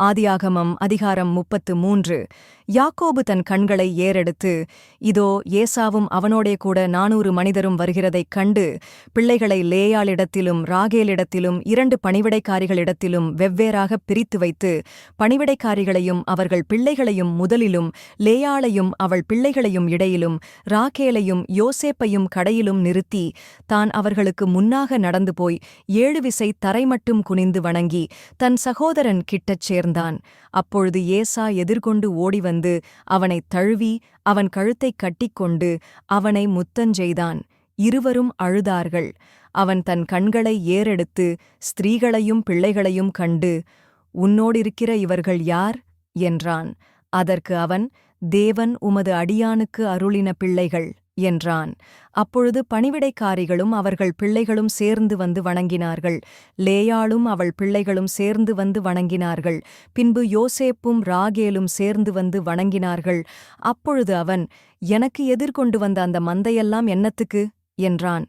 ஆதியாகமம் அதிகாரம் முப்பத்து மூன்று. யாக்கோபு தன் கண்களை ஏறெடுத்து இதோ ஏசாவும் அவனோடே கூட நானூறு மனிதரும் வருகிறதைக் கண்டு பிள்ளைகளை லேயாளிடத்திலும் ராகேலிடத்திலும் இரண்டு பணிவிடைக்காரிகளிடத்திலும் வெவ்வேறாகப் பிரித்து வைத்து பணிவிடைக்காரிகளையும் அவர்கள் பிள்ளைகளையும் முதலிலும் லேயாளையும் அவள் பிள்ளைகளையும் இடையிலும் ராகேலையும் யோசேப்பையும் கடையிலும் நிறுத்தி தான் அவர்களுக்கு முன்னாக நடந்து போய் ஏழு விசை தரைமட்டும் குனிந்து வணங்கி தன் சகோதரன் கிட்டச் சேர்ந்தான் அப்பொழுது ஏசா எதிர்கொண்டு ஓடிவந்து அவனைத் தழுவி அவன் கழுத்தைக் கட்டிக்கொண்டு அவனை முத்தஞ்செய்தான் இருவரும் அழுதார்கள். அவன் தன் கண்களை ஏறெடுத்து ஸ்திரீகளையும் பிள்ளைகளையும் கண்டு உன்னோடிருக்கிற இவர்கள் யார்? என்றான். அதற்கு அவன் தேவன் உமது அடியானுக்கு அருளின பிள்ளைகள். என்றான். அப்பொழுது பணிவிடைக்காரிகளும் அவர்கள் பிள்ளைகளும் சேர்ந்து வந்து வணங்கினார்கள். லேயாளும் அவள் பிள்ளைகளும் சேர்ந்து வந்து வணங்கினார்கள். பின்பு யோசேப்பும் ராகேலும் சேர்ந்து வந்து வணங்கினார்கள். அப்பொழுது அவன் எனக்கு எதிர்கொண்டு வந்த அந்த மந்தையெல்லாம் என்னத்துக்கு? என்றான்.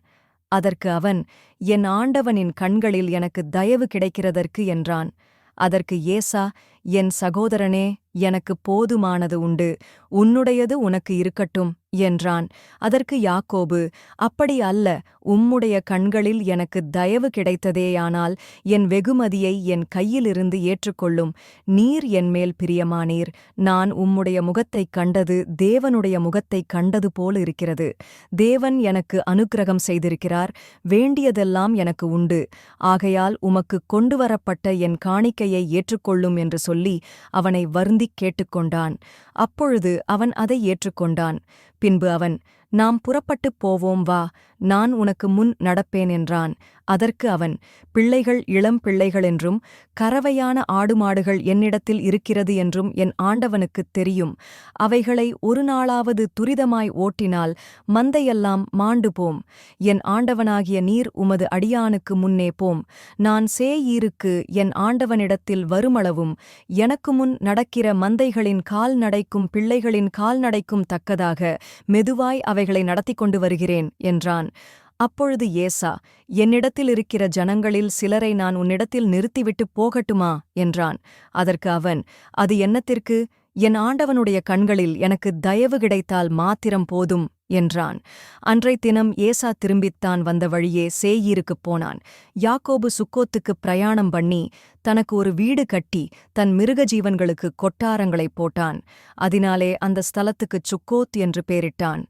அதற்கு அவன் என் ஆண்டவனின் கண்களில் எனக்கு தயவு கிடைக்கிறதற்கு என்றான். அதற்கு ஏசா என் சகோதரனே எனக்கு போதுமானது உண்டு. உன்னுடையது உனக்கு இருக்கட்டும். என்றான். அதற்கு யாக்கோபு அப்படி அல்ல உம்முடைய கண்களில் எனக்கு தயவு கிடைத்ததேயானால் என் வெகுமதியை என் கையிலிருந்து ஏற்றுக்கொள்ளும். நீர் என்மேல் பிரியமானீர். நான் உம்முடைய முகத்தைக் கண்டது தேவனுடைய முகத்தைக் கண்டது போல் இருக்கிறது. தேவன் எனக்கு அனுக்கிரகம் செய்திருக்கிறார் வேண்டியதெல்லாம் எனக்கு உண்டு. ஆகையால் உமக்கு கொண்டுவரப்பட்ட என் காணிக்கையை ஏற்றுக்கொள்ளும் என்று சொல்லி அவனை வருந்திக் கேட்டுக்கொண்டான். அப்பொழுது அவன் அதை ஏற்றுக்கொண்டான். பின்பு அவன் நாம் புறப்பட்டுப் போவோம் வா நான் உனக்கு முன் நடப்பேன் என்றான். அதற்கு அவன் பிள்ளைகள் இளம் பிள்ளைகளென்றும் கறவையான ஆடுமாடுகள் என்னிடத்தில் இருக்கிறது என்றும் என் ஆண்டவனுக்குத் தெரியும். அவைகளை ஒரு நாளாவது துரிதமாய் ஓட்டினால் மந்தையெல்லாம் மாண்டு போம். என் ஆண்டவனாகிய நீர் உமது அடியானுக்கு முன்னே போம். நான் சேயீருக்கு என் ஆண்டவனிடத்தில் வருமளவும் எனக்கு முன் நடக்கிற மந்தைகளின் கால்நடைக்கும் பிள்ளைகளின் கால்நடைக்கும் தக்கதாக மெதுவாய் அவை அவைகளை நடத்திக் கொண்டு வருகிறேன் என்றான். அப்பொழுது ஏசா என்னிடத்தில் இருக்கிற ஜனங்களில் சிலரை நான் உன்னிடத்தில் நிறுத்திவிட்டுப் போகட்டுமா? என்றான். அதற்கு அவன் அது என்னத்திற்கு? என் ஆண்டவனுடைய கண்களில் எனக்கு தயவு கிடைத்தால் மாத்திரம் போதும் என்றான். அன்றை தினம் ஏசா திரும்பித்தான் வந்த வழியே சேயீருக்குப் போனான். யாக்கோபு சுக்கோத்துக்குப் பிரயாணம் பண்ணி தனக்கு ஒரு வீடு கட்டி தன் மிருக ஜீவன்களுக்கு கொட்டாரங்களைப் போட்டான். அதனாலே அந்த ஸ்தலத்துக்குச் சுக்கோத் என்று பேரிட்டான்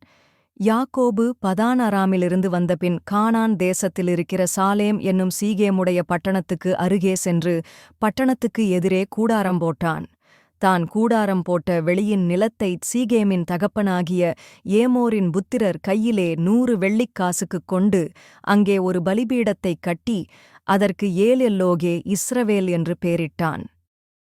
யாக்கோபு பதானராமிலிருந்து வந்தபின் கானான் தேசத்தில் இருக்கிற சாலேம் என்னும் சீகேமுடைய பட்டணத்துக்கு அருகே சென்று பட்டணத்துக்கு எதிரே கூடாரம் போட்டான். தான் கூடாரம் போட்ட வெளியின் நிலத்தைச் சீகேமின் தகப்பனாகிய ஏமோரின் புத்திரர் கையிலே நூறு வெள்ளிக்காசுக்குக் கொண்டு அங்கே ஒரு பலிபீடத்தைக் கட்டி அதற்கு ஏலெல்லோகே இஸ்ரவேல் என்று பேரிட்டான்.